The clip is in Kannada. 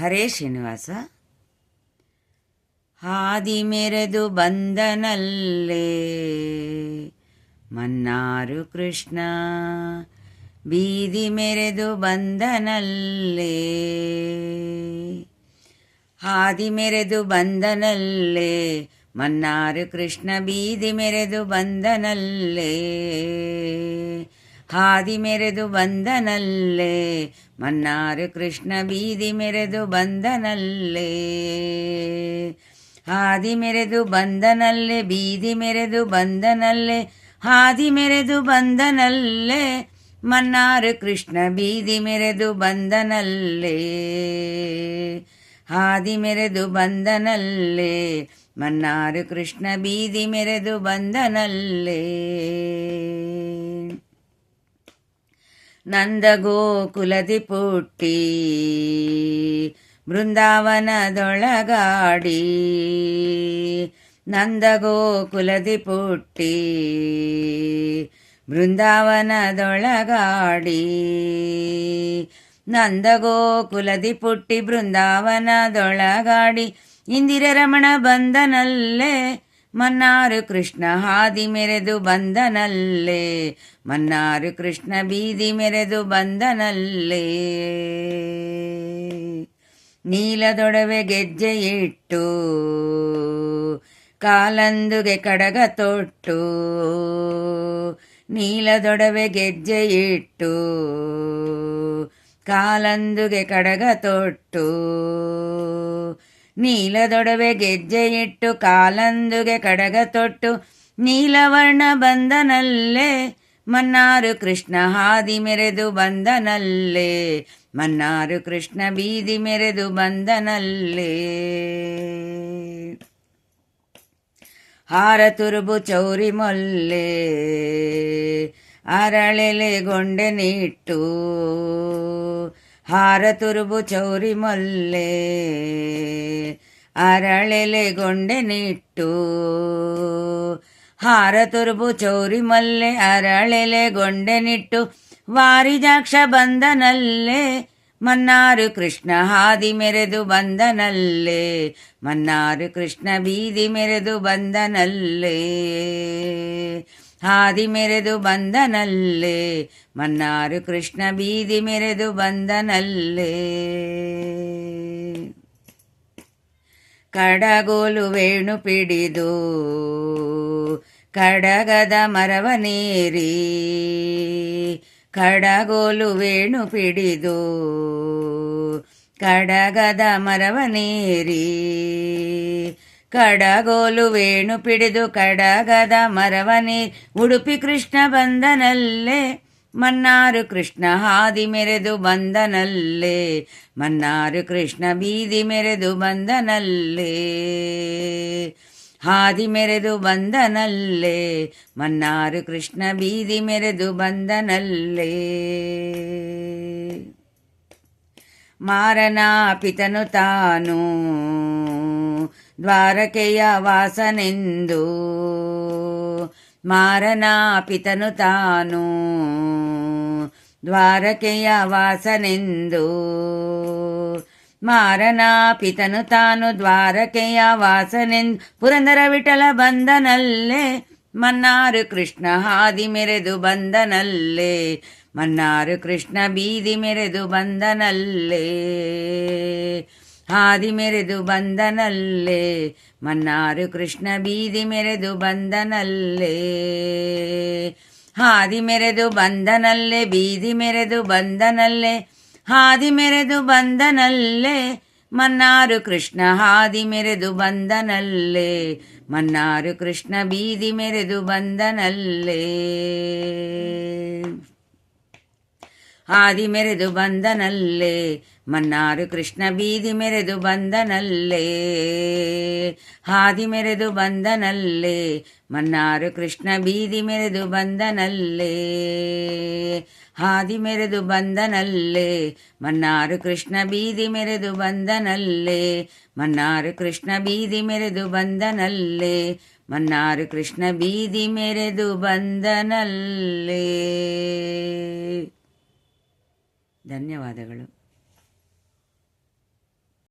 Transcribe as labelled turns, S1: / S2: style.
S1: ಹರೇ ಶ್ರೀನಿವಾಸ. ಹಾದಿ ಮೆರೆದು ಬಂದನಲ್ಲೇ. ಮನ್ನಾರು ಕೃಷ್ಣ, ಬೀದಿ ಮೆರೆದು ಬಂದನಲ್ಲೇ. ಹಾದಿ ಮೆರೆದು ಬಂದನಲ್ಲೇ. ಮನ್ನಾರು ಕೃಷ್ಣ, ಬೀದಿ ಮೆರೆದು ಬಂದನಲ್ಲೇ. ಹಾದಿ ಮೆರೆದು ಬಂದನಲ್ಲೇ, ಮನ್ನಾರು ಕೃಷ್ಣ ಬೀದಿ ಮೆರೆದು ಬಂದನಲ್ಲೇ. ಹಾದಿ ಮೆರೆದು ಬಂದನಲ್ಲೇ, ಬೀದಿ ಮೆರೆದು ಬಂದನಲ್ಲೇ, ಹಾದಿ ಮೆರೆದು ಬಂದನಲ್ಲೇ, ಮನ್ನಾರು ಕೃಷ್ಣ ಬೀದಿ ಮೆರೆದು ಬಂದನಲ್ಲೇ. ಹಾದಿ ಮೆರೆದು ಬಂದನಲ್ಲೇ, ಮನ್ನಾರು ಕೃಷ್ಣ ಬೀದಿ ಮೆರೆದು ಬಂದನಲ್ಲೇ. ನಂದಗೋಕುಲದಿ ಪುಟ್ಟಿ ಬೃಂದಾವನದೊಳಗಾಡಿ. ನಂದಗೋಕುಲದಿ ಪುಟ್ಟಿ ಬೃಂದಾವನದೊಳಗಾಡಿ. ನಂದಗೋಕುಲದಿ ಪುಟ್ಟಿ ಬೃಂದಾವನದೊಳಗಾಡಿ. ಇಂದಿರ ರಮಣ ಬಂದನಲ್ಲೇ ಮನ್ನಾರು ಕೃಷ್ಣ ಹಾದಿ ಮೆರೆದು ಬಂದನಲ್ಲೇ. ಮನ್ನಾರು ಕೃಷ್ಣ ಬೀದಿ ಮೆರೆದು ಬಂದನಲ್ಲೇ. ನೀಲದೊಡವೆ ಗೆಜ್ಜೆ ಇಟ್ಟು, ಕಾಲಂದುಗೆ ಕಡಗ ತೊಟ್ಟು. ನೀಲದೊಡವೆ ಗೆಜ್ಜೆ ಇಟ್ಟು, ಕಾಲಂದುಗೆ ಕಡಗ ತೊಟ್ಟು. ನೀಲದೊಡವೆ ಗೆಜ್ಜೆಯಿಟ್ಟು ಕಾಲಂದುಗೆ ಕಡಗ ತೊಟ್ಟು ನೀಲವರ್ಣ ಬಂದನಲ್ಲೇ ಮನ್ನಾರು ಕೃಷ್ಣ ಹಾದಿ ಮೆರೆದು ಬಂದನಲ್ಲೇ ಮನ್ನಾರು ಕೃಷ್ಣ ಬೀದಿ ಮೆರೆದು ಬಂದನಲ್ಲೇ ಹಾರ ತುರುಬು ಚೌರಿ ಮೊಲ್ಲೆ, ಅರಳೆಲೆ ಗೊಂಡೆ ನೀಟ್ಟು ಹಾರ ತುರುಬು ಚೌರಿ ಮಲ್ಲೆ, ಅರಳೆಲೆ ಗೊಂಡೆ ನಿಟ್ಟು. ಹಾರ ತುರುಬು ಚೌರಿ ಮಲ್ಲೆ, ಅರಳೆಲೆ ಗೊಂಡೆ ನಿಟ್ಟು. ವಾರಿಜಾಕ್ಷ ಬಂದನಲ್ಲೇ, ಮನ್ನಾರು ಕೃಷ್ಣ ಹಾದಿ ಮೆರೆದು ಬಂದನಲ್ಲೇ, ಮನ್ನಾರು ಕೃಷ್ಣ ಬೀದಿ ಮೆರೆದು ಬಂದನಲ್ಲೇ. ಹಾದಿ ಮೆರೆದು ಬಂದನಲ್ಲೇ, ಮನ್ನಾರು ಕೃಷ್ಣ ಬೀದಿ ಮೆರೆದು ಬಂದನಲ್ಲೇ. ಕಡಗೋಲು ವೇಣು ಪಿಡಿದು, ಕಡಗದ ಮರವನೇರಿ ಕಡಗೋಲು ವೇಣು ಪಿಡಿದು, ಕಡಗದ ಮರವನೇರಿ ಕಡಗೋಲು ವೇಣು ಪಿಡಿದು ಕಡಗದ ಮರವನಿ ಉಡುಪಿ ಕೃಷ್ಣ ಬಂದನಲ್ಲೇ. ಮನ್ನಾರು ಕೃಷ್ಣ ಹಾದಿ ಮೆರೆದು ಬಂದನಲ್ಲೇ. ಮನ್ನಾರು ಕೃಷ್ಣ ಬೀದಿ ಮೆರೆದು ಬಂದನಲ್ಲೇ. ಹಾದಿ ಮೆರೆದು ಬಂದನಲ್ಲೇ. ಮನ್ನಾರು ಕೃಷ್ಣ ಬೀದಿ ಮೆರೆದು ಬಂದನಲ್ಲೇ. ಮಾರನ ಪಿತನು ತಾನು. ದ್ವಾರಕೆಯ ವಾಸನೆಂದು ಮಾರನ ಪಿತನು ತಾನು. ದ್ವಾರಕೆಯ ವಾಸನೆಂದು ಮಾರನ ಪಿತನು ತಾನು. ದ್ವಾರಕೆಯ ವಾಸನೆಂದು ಪುರಂದರ ವಿಠಲ ಬಂದನಲ್ಲೇ ಮನ್ನಾರು ಕೃಷ್ಣ ಹಾದಿ ಮೆರೆದು ಬಂದನಲ್ಲೇ ಮನ್ನಾರು ಕೃಷ್ಣ ಬೀದಿ ಮೆರೆದು ಬಂದನಲ್ಲೇ ಹಾದಿ ಮೆರೆದು ಬಂದನಲ್ಲೇ ಮನ್ನಾರು ಕೃಷ್ಣ ಬೀದಿ ಮೆರೆದು ಬಂದನಲ್ಲೇ ಹಾದಿ ಮೆರೆದು ಬಂದನಲ್ಲೇ ಬೀದಿ ಮೆರೆದು ಬಂದನಲ್ಲೇ ಹಾದಿ ಮೆರೆದು ಬಂದನಲ್ಲೇ ಮನ್ನಾರು ಕೃಷ್ಣ ಹಾದಿ ಮೆರೆದು ಬಂದನಲ್ಲೇ ಮನ್ನಾರು ಕೃಷ್ಣ ಬೀದಿ ಮೆರೆದು ಬಂದನಲ್ಲೇ ಹಾದಿ ಮೆರೆದು ಬಂದನಲ್ಲೇ ಮನ್ನಾರು ಕೃಷ್ಣ ಬೀದಿ ಮೆರೆದು ಬಂದನಲ್ಲೇ ಹಾದಿ ಮೆರೆದು ಬಂದನಲ್ಲೇ ಮನ್ನಾರು ಕೃಷ್ಣ ಬೀದಿ ಮೆರೆದು ಬಂದನಲ್ಲೇ ಹಾದಿ ಮೆರೆದು ಬಂದನಲ್ಲೇ ಮನ್ನಾರು ಕೃಷ್ಣ ಬೀದಿ ಮೆರೆದು ಬಂದನಲ್ಲೇ ಮನ್ನಾರು ಕೃಷ್ಣ ಬೀದಿ ಮೆರೆದು ಬಂದನಲ್ಲೇ ಮನ್ನಾರು ಕೃಷ್ಣ ಬೀದಿ ಮೆರೆದು ಬಂದನಲ್ಲೇ ಧನ್ಯವಾದಗಳು.